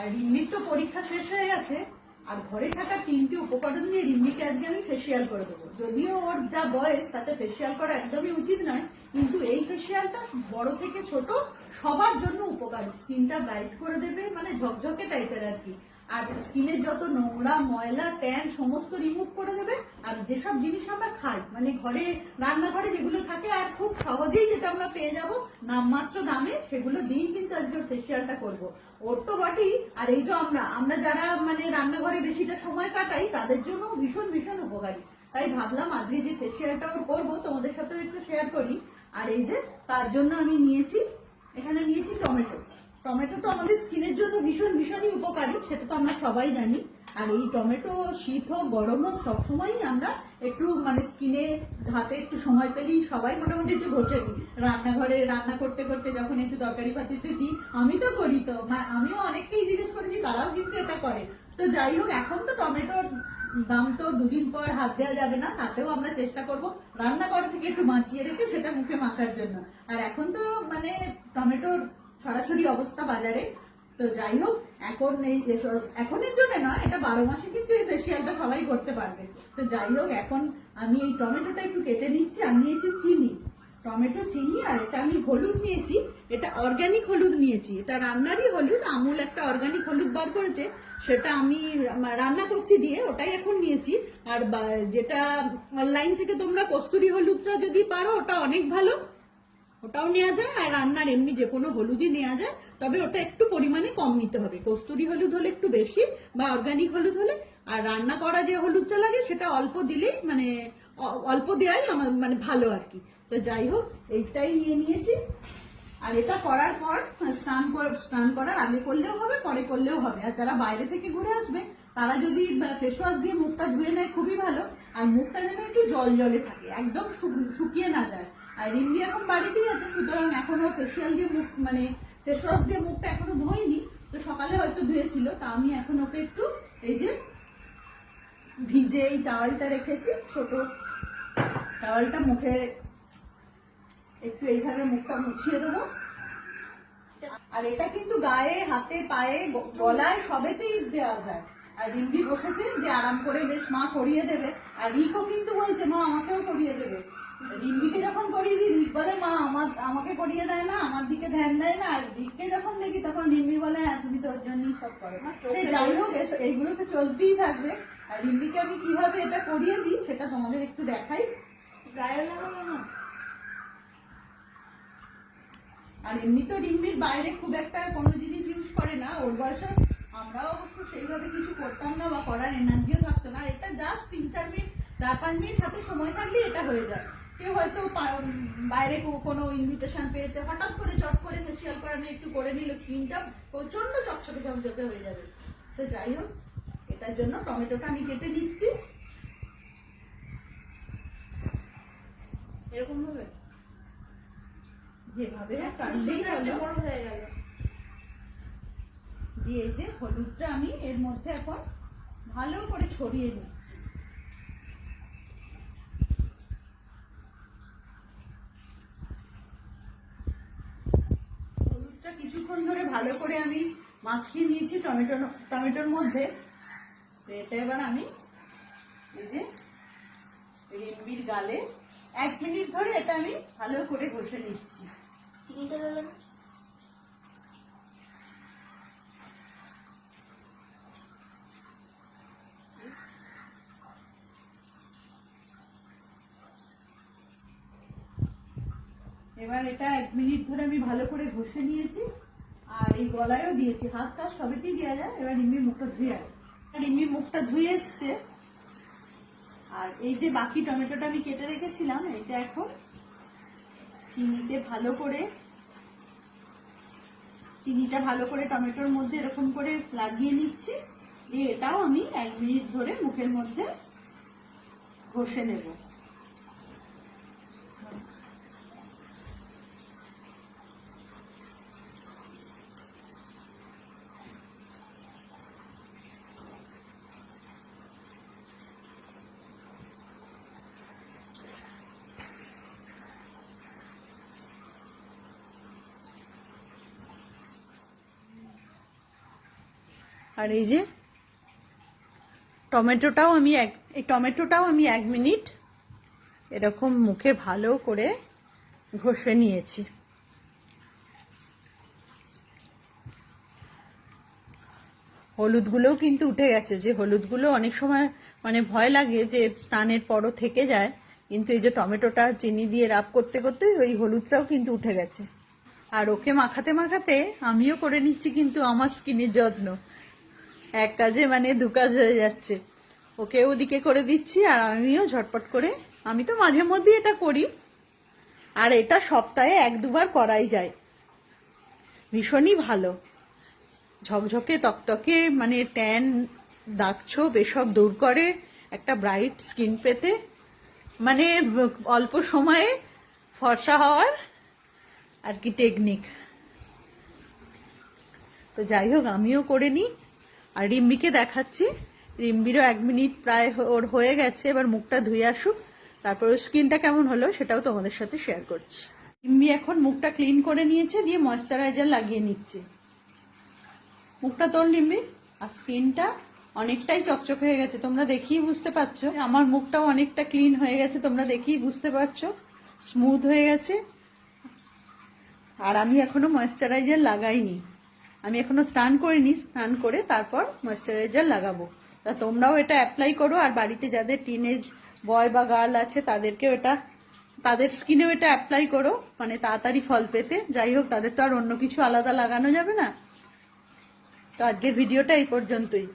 আর রিম্মির তো পরীক্ষা শেষ হয়ে গেছে, আর ঘরে থাকা তিনটি উপকরণ নিয়ে রিম্মিকে আজকে আমি ফেসিয়াল করে দেবো। যদিও ওর যা বয়স, তাতে ফেসিয়াল করা একদমই উচিত নয়, কিন্তু এই ফেসিয়ালটা বড় থেকে ছোট সবার জন্য উপকারী। স্কিনটা ব্রাইট করে দেবে মানে ঝকঝকে টাইপের আর কি। আর স্কিনের যত নোংরা, ময়লা, ট্যান, সমস্ত রিমুভ করে দেবে। আর যেসব জিনিস আমরা খাই মানে ঘরে, রান্নাঘরে যেগুলো থাকে, আর খুব সহজেই যেটা আমরা পেয়ে যাব, নামমাত্র দামে, সেগুলো দিয়েই কিন্তু আজকে ফেসিয়ালটা করব। ওর তো বটেই, আর এই যে আমরা আমরা যারা মানে রান্নাঘরে বেশিটা সময় কাটাই, তাদের জন্য ভীষণ ভীষণ উপকারী। তাই ভাবলাম আজকে যে ফেসিয়ালটা ওর করব, তোমাদের সাথেও একটু শেয়ার করি। আর এই যে, তার জন্য আমি নিয়েছি, এখানে নিয়েছি টমেটো। টমেটো তো আমাদের স্কিনের জন্য ভীষণ, ভীষণই উপকারী, সেটা তো আমরা সবাই জানি। আর এই টমেটো শীত হোক, গরম হোক, সবসময়ই আমরা একটু মানে স্কিনে হাতে একটু সময় পেলেই সবাই মোটামুটি একটু ঘষে দিই রান্নাঘরে রান্না করতে করতে যখন একটু তরকারি পাতিতে দিই, আমি তো করি তো। আমিও অনেককেই জিজ্ঞেস করেছি, তারাও কিন্তু এটা করে। তো যাই হোক, এখন তো টমেটোর দাম তো দুদিন পর হাত দেওয়া যাবে না, তাতেও আমরা চেষ্টা করব রান্নাঘর থেকে একটু বাঁচিয়ে রেখে সেটা মুখে মাখার জন্য। আর এখন তো মানে টমেটোর ছড়াছড়ি অবস্থা বাজারে। তো যাই হোক, এখন এই এখনের জন্য নয় এটা বারো মাসে কিন্তু এই ফেসিয়ালটা সবাই করতে পারবে। তো যাই হোক, এখন আমি এই টমেটোটা একটু কেটে নিচ্ছি, আর নিয়েছি চিনি। টমেটো, চিনি, আর এটা আমি হলুদ নিয়েছি। এটা অর্গানিক হলুদ নিয়েছি। এটা রান্নারই হলুদ, আমুল একটা অর্গানিক হলুদ বার করেছে। সেটা আমি রান্না করছি দিয়ে, ওটাই এখন নিয়েছি। আর যেটা অনলাইন থেকে তোমরা কস্তুরি হলুদটা যদি পারো, ওটা অনেক ভালো। ওটাও নেওয়া যায়, আর রান্নার এমনি যে কোনো হলুদই নেওয়া যায়, তবে ওটা একটু পরিমাণে কম নিতে হবে। কস্তুরি হলুদ হলে একটু বেশি বা অর্গানিক হলুদ হলে, আর রান্না করা যে হলুদটা লাগে, সেটা অল্প দিলেই মানে অল্প দেওয়াই আমার মানে ভালো আর কি। তো যাই হোক, এইটাই নিয়ে নিয়েছি। আর এটা করার পর, স্নান স্নান করার আগে করলেও হবে, পরে করলেও হবে। আর যারা বাইরে থেকে ঘুরে আসবে, তারা যদি ফেস ওয়াশ দিয়ে মুখটা ধুয়ে নেয়, খুবই ভালো। আর মুখটা যেন একটু জল জলে থাকে, একদম শুকিয়ে না যায়। আর রিম্বি এখন বাড়িতেই আছে, সুতরাং এখনও ফেসিয়াল দিয়ে মুখ মানে ফেস ওয়াশ দিয়ে মুখটা এখনও ধোয়নি। তো সকালে হয়তো ধুয়েছিল, তা আমি এখন ওকে একটু এই যে ভিজে এই টাওয়ালটা রেখেছি, ছোট টাওয়ালটা মুখে একটু এইভাবে মুখটা মুছিয়ে দেবো। আর এটা কিন্তু গায়ে, হাতে, পায়ে গলায় সবেতেই দেওয়া যায়। আর রিম্বি বসেছে যে আরাম করে বেশ মা করিয়ে দেবে। আর রিকও কিন্তু বলছে মা আমাকেও করিয়ে দেবে। রিম্বিকে যখন করিয়ে দিই রিক বলে মা আমার আমাকে করিয়ে দেয় না আমার দিকে ধ্যান দেয় না। আর রিককে যখন দেখি তখন রিম্বি বলে হ্যাঁ তুমি তোর জন্যই সব করো। সে যাই হোক এইগুলো তো চলতেই থাকবে। আর রিম্বিকে আমি কীভাবে এটা করিয়ে দিই সেটা তোমাদের একটু দেখাই। গায়ে লাগাবো না। আর এমনি তো রিম্বির বাইরে খুব একটা কোনো জিনিস ইউজ করে না। ওর বয়সে আমরাও অবশ্য সেইভাবে কিছু করতাম না বা করার এনার্জিও থাকতো না। এটা জাস্ট তিন চার মিনিট চার পাঁচ মিনিট হাতে সময় থাকলে এটা হয়ে যায়। কেউ হয়তো বাইরে কোনো ইনভিটেশন পেয়েছে হঠাৎ করে চট করে ফেসিয়াল করানো একটু করে নিল স্কিনটা প্রচণ্ড চকচকে চকচকে হয়ে যাবে। তো যাই হোক এটার জন্য টমেটোটা আমি কেটে নিচ্ছি। এরকম ভাবে যেভাবে কাটলেই হলো। বড় হয়ে গেল। দিয়ে যে হলুদটা আমি এর মধ্যে এখন ভালো করে ছড়িয়ে নিচ্ছি। হলুদটা কিছুক্ষণ ধরে ভালো করে আমি মাখিয়ে নিয়েছি টমেটো, টমেটোর মধ্যে। তো এটা এবার আমি এই যে রেমবির গালে এক মিনিট ধরে এটা আমি ভালো করে ঘষে নিচ্ছি। চিনিটা এবার এটা এক মিনিট ধরে আমি ভালো করে ঘষে নিয়েছি, আর এই গলায়ও দিয়েছি। হাত হাতটা সবেতেই দেওয়া যায়, এবার রিম্মির মুখটা ধুয়ে আয় রিম্মির মুখটা ধুয়ে এসছে। আর এই যে বাকি টমেটোটা আমি কেটে রেখেছিলাম, এটা এখন চিনিতে ভালো করে, চিনিটা ভালো করে টমেটোর মধ্যে এরকম করে লাগিয়ে নিচ্ছি। দিয়ে এটাও আমি এক মিনিট ধরে মুখের মধ্যে ঘষে নেব। আর এই যে টমেটোটাও আমি এক, এই টমেটোটাও আমি এক মিনিট এরকম মুখে ভালো করে ঘষে নিয়েছি। হলুদগুলোও কিন্তু উঠে গেছে, যে হলুদগুলো অনেক সময় মানে ভয় লাগে যে স্নানের পরও থেকে যায়, কিন্তু এই যে টমেটোটা চিনি দিয়ে রাব করতে করতে ওই হলুদটাও কিন্তু উঠে গেছে। আর ওকে মাখাতে মাখাতে আমিও করে নিচ্ছি কিন্তু আমার স্কিনের যত্ন। এক কাজে মানে দু কাজ হয়ে যাচ্ছে। ওকে ওদিকে করে দিচ্ছি আর আমিও ঝটপট করে, আমি তো মাঝে মধ্যে এটা করি। আর এটা সপ্তাহে এক দুবার করাই যায়। ভীষণই ভালো। ঝকঝকে, তকতকে মানে ট্যান, দাগ ছোপ এসব দূর করে একটা ব্রাইট স্কিন পেতে। মানে অল্প সময়ে ফর্সা হওয়ার আর কি টেকনিক তো যাই হোক, আমিও করে নিই। আর রিম্বিকে দেখাচ্ছি। রিম্বিরও এক মিনিট প্রায় ওর হয়ে গেছে, এবার মুখটা ধুয়ে আসুক। তারপর স্কিনটা কেমন হলো সেটাও তোমাদের সাথে শেয়ার করছি। রিম্বি এখন মুখটা ক্লিন করে নিয়েছে, দিয়ে ময়শ্চারাইজার লাগিয়ে নিচ্ছে। মুখটা তোল নিম্বি আর স্কিনটা অনেকটাই চকচক হয়ে গেছে, তোমরা দেখেই বুঝতে পারছ। আমার মুখটাও অনেকটা ক্লিন হয়ে গেছে, তোমরা দেখেই বুঝতে পারছ। স্মুথ হয়ে গেছে। আর আমি এখনও ময়শ্চারাইজার লাগাইনি। আমি এখনও স্নান করিনি, স্নান করে তারপর ময়শ্চারাইজার লাগাবো। তা তোমরাও এটা অ্যাপ্লাই করো, আর বাড়িতে যাদের টিনেজ বয় বা গার্ল আছে, তাদেরকেও এটা, তাদের স্কিনেও এটা অ্যাপ্লাই করো মানে তাড়াতাড়ি ফল পেতে। যাই হোক, তাদের তো আর অন্য কিছু আলাদা লাগানো যাবে না। তো আজকের ভিডিওটা এই পর্যন্তই।